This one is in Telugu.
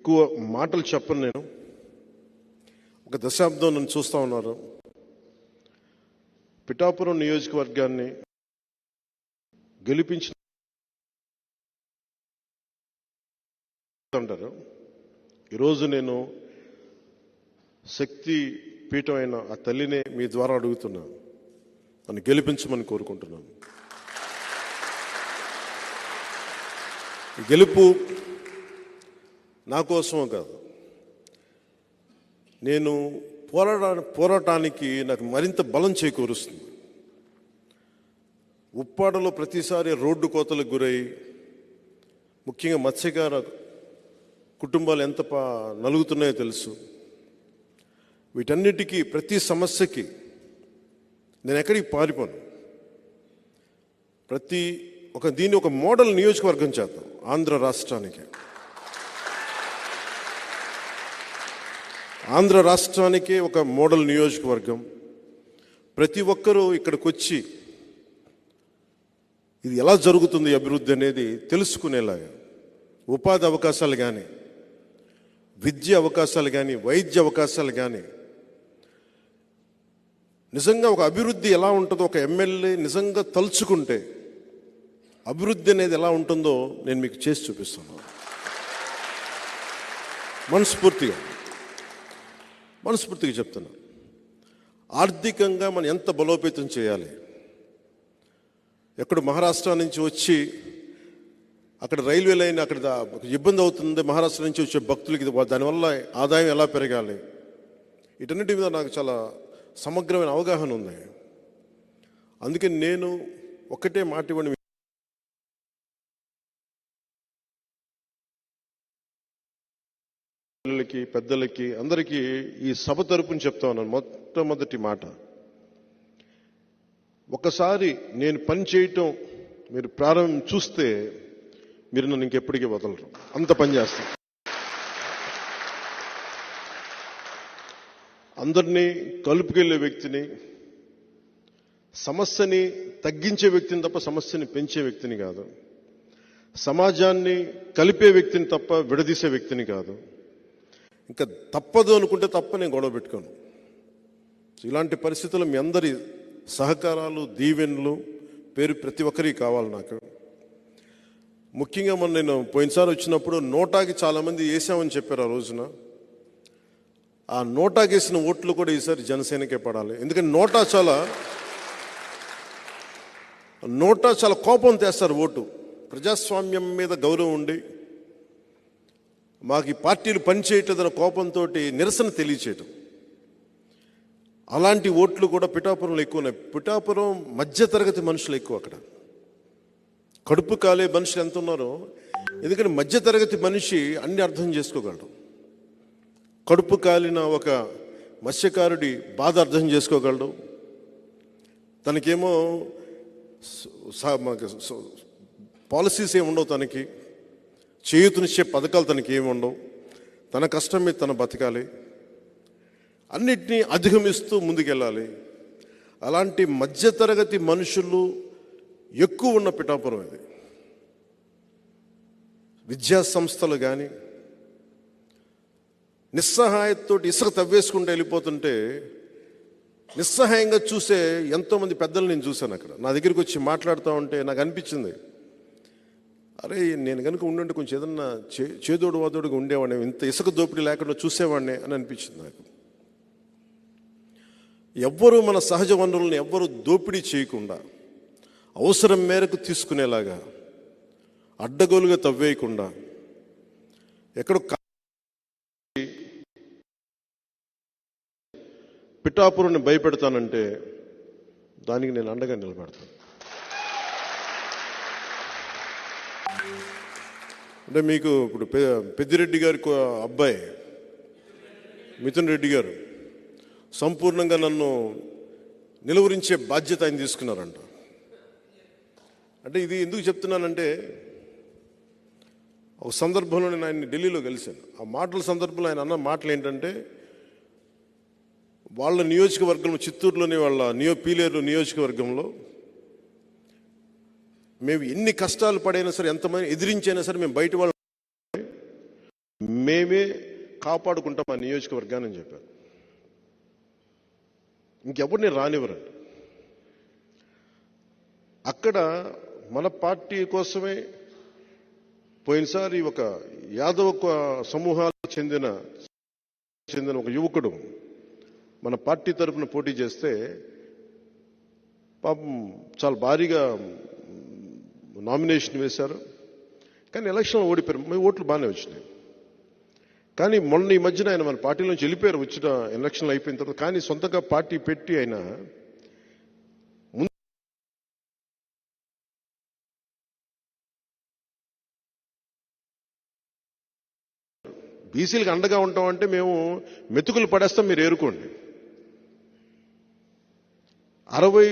ఎక్కువ మాటలు చెప్పను నేను. ఒక దశాబ్దం నన్ను చూస్తూ ఉన్నారు. పిఠాపురం నియోజకవర్గాన్ని గెలిపించిన అంటారు. ఈరోజు నేను శక్తి పీఠం అయిన ఆ తల్లినే మీ ద్వారా అడుగుతున్నాను. నన్ను గెలిపించమని కోరుకుంటున్నాను. గెలుపు నా కోసమో కాదు. నేను పోరాడా పోరాటానికి నాకు మరింత బలం చేకూరుస్తుంది. ఉప్పాడలో ప్రతిసారి రోడ్డు కోతలకు గురై ముఖ్యంగా మత్స్యకార కుటుంబాలు ఎంత పా నలుగుతున్నాయో తెలుసు. వీటన్నిటికీ ప్రతి సమస్యకి నేను ఎక్కడికి పారిపోను. ప్రతి ఒక దీన్ని ఒక మోడల్ నియోజకవర్గం చేద్దాం ఆంధ్ర రాష్ట్రానికి. ఆంధ్ర రాష్ట్రానికి ఒక మోడల్ నియోజకవర్గం. ప్రతి ఒక్కరూ ఇక్కడికి వచ్చి ఇది ఎలా జరుగుతుంది అభివృద్ధి అనేది తెలుసుకునేలాగా ఉపాధి అవకాశాలు కానీ విద్య అవకాశాలు కానీ వైద్య అవకాశాలు కానీ నిజంగా ఒక అభివృద్ధి ఎలా ఉంటుందో ఒక ఎమ్మెల్యే నిజంగా తలుచుకుంటే అభివృద్ధి అనేది ఎలా ఉంటుందో నేను మీకు చేసి చూపిస్తాను మనస్ఫూర్తిగా. మనస్ఫూర్తిగా చెప్తున్నా. ఆర్థికంగా మనం ఎంత బలోపేతం చేయాలి? ఎక్కడ మహారాష్ట్ర నుంచి వచ్చి అక్కడ రైల్వే లైన్ అక్కడ ఇబ్బంది అవుతుంది. మహారాష్ట్ర నుంచి వచ్చే భక్తులకి దానివల్ల ఆదాయం ఎలా పెరగాలి? వీటన్నిటి మీద నాకు చాలా సమగ్రమైన అవగాహన ఉంది. అందుకే నేను ఒకటే మాట ఇవ్వండి పిల్లలకి పెద్దలకి అందరికీ ఈ సభ తరపున చెప్తా ఉన్నాను. మొట్టమొదటి మాట. ఒకసారి నేను పని చేయటం మీరు ప్రారంభం చూస్తే మీరు నన్ను ఇంకెప్పటికీ వదలరు. అంత పని చేస్తాను. అందరినీ కలుపుకెళ్ళే వ్యక్తిని సమస్యని తగ్గించే వ్యక్తిని తప్ప సమస్యని పెంచే వ్యక్తిని కాదు. సమాజాన్ని కలిపే వ్యక్తిని తప్ప విడదీసే వ్యక్తిని కాదు. ఇంకా తప్పదు అనుకుంటే తప్ప నేను గొడవ పెట్టుకోను. ఇలాంటి పరిస్థితులు మీ అందరి సహకారాలు దీవెనలు పేరు ప్రతి ఒక్కరికి కావాలి నాకు. ముఖ్యంగా మొన్న నేను పోయినసారి వచ్చినప్పుడు నోటాకి చాలామంది వేసామని చెప్పారు ఆ రోజున. ఆ నోటాకి వేసిన ఓట్లు కూడా ఈసారి జనసేనకే పడాలి. ఎందుకంటే నోటా చాలా నోటా చాలా కోపం తెస్తారు ఓటు. ప్రజాస్వామ్యం మీద గౌరవం ఉండి మాకు ఈ పార్టీలు పనిచేయట్లేదన్న కోపంతో నిరసన తెలియచేయటం. అలాంటి ఓట్లు కూడా పిఠాపురంలో ఎక్కువ ఉన్నాయి. పిఠాపురం మధ్యతరగతి మనుషులు ఎక్కువ అక్కడ. కడుపు కాలే మనుషులు ఎంత ఉన్నారో ఎందుకంటే మధ్యతరగతి మనిషి అన్ని అర్థం చేసుకోగలడు. కడుపు కాలిన ఒక మత్స్యకారుడి బాధ అర్థం చేసుకోగలడు. తనకేమో స- పాలసీస్ ఏమి ఉండవు తనకి. చేయూతనిచ్చే పథకాలు తనకి ఏమి ఉండవు. తన కష్టం మీద తన బతకాలి. అన్నిటినీ అధిగమిస్తూ ముందుకెళ్ళాలి. అలాంటి మధ్యతరగతి మనుషులు ఎక్కువ ఉన్న పిఠాపురం ఇది. విద్యా సంస్థలు కానీ నిస్సహాయంతో ఇసుక తవ్వేసుకుంటూ వెళ్ళిపోతుంటే నిస్సహాయంగా చూసే ఎంతోమంది పెద్దలు నేను చూశాను అక్కడ. నా దగ్గరికి వచ్చి మాట్లాడుతూ ఉంటే నాకు అనిపించింది అరే నేను కనుక ఉండండి కొంచెం ఏదన్నా చే చేదోడు వాదోడుగా ఉండేవాడిని ఇంత ఇసుక దోపిడీ లేకుండా చూసేవాడిని అని అనిపించింది నాకు. ఎవ్వరూ మన సహజ వనరులను ఎవ్వరూ దోపిడీ చేయకుండా అవసరం మేరకు తీసుకునేలాగా అడ్డగోలుగా తవ్వేయకుండా ఎక్కడో పిఠాపురుని భయపెడతానంటే దానికి నేను అండగా నిలబెడతాను. అంటే మీకు ఇప్పుడు పె- పెద్దిరెడ్డి గారి కో- అబ్బాయి మిథున్ రెడ్డి గారు సంపూర్ణంగా నన్ను నిలువరించే బాధ్యత ఆయన తీసుకున్నారంట. అంటే ఇది ఎందుకు చెప్తున్నానంటే ఒక సందర్భంలో నేను ఆయన్ని ఢిల్లీలో కలిశాను. ఆ మాటల సందర్భంలో ఆయన అన్న మాటలు ఏంటంటే వాళ్ళ నియోజకవర్గంలో చిత్తూరులోని వాళ్ళ నియో పీలేరు నియోజకవర్గంలో మేము ఎన్ని కష్టాలు పడైనా సరే ఎంతమంది ఎదిరించైనా సరే మేము బయట వాళ్ళు. మేమే కాపాడుకుంటాం ఆ నియోజకవర్గాన్ని అని చెప్పారు. ఇంకెవరిని రానివ్వరండి. అక్కడ మన పార్టీ కోసమే పోయినసారి ఒక యాదవ సమూహాలకు చెందిన చెందిన ఒక యువకుడు మన పార్టీ తరపున పోటీ చేస్తే పాపం చాలా భారీగా నామినేషన్ వేశారు. కానీ ఎలక్షన్లో ఓడిపోయారు. మీ ఓట్లు బాగానే వచ్చినాయి. కానీ మొన్న ఈ మధ్యన ఆయన మన పార్టీ నుంచి వెళ్ళిపోయారు. వచ్చిన ఎలక్షన్లు అయిపోయిన తర్వాత కానీ సొంతగా పార్టీ పెట్టి ఆయన బీసీలకు అండగా ఉంటాం అంటే మేము మెతుకులు పడేస్తాం మీరు ఏరుకోండి. అరవై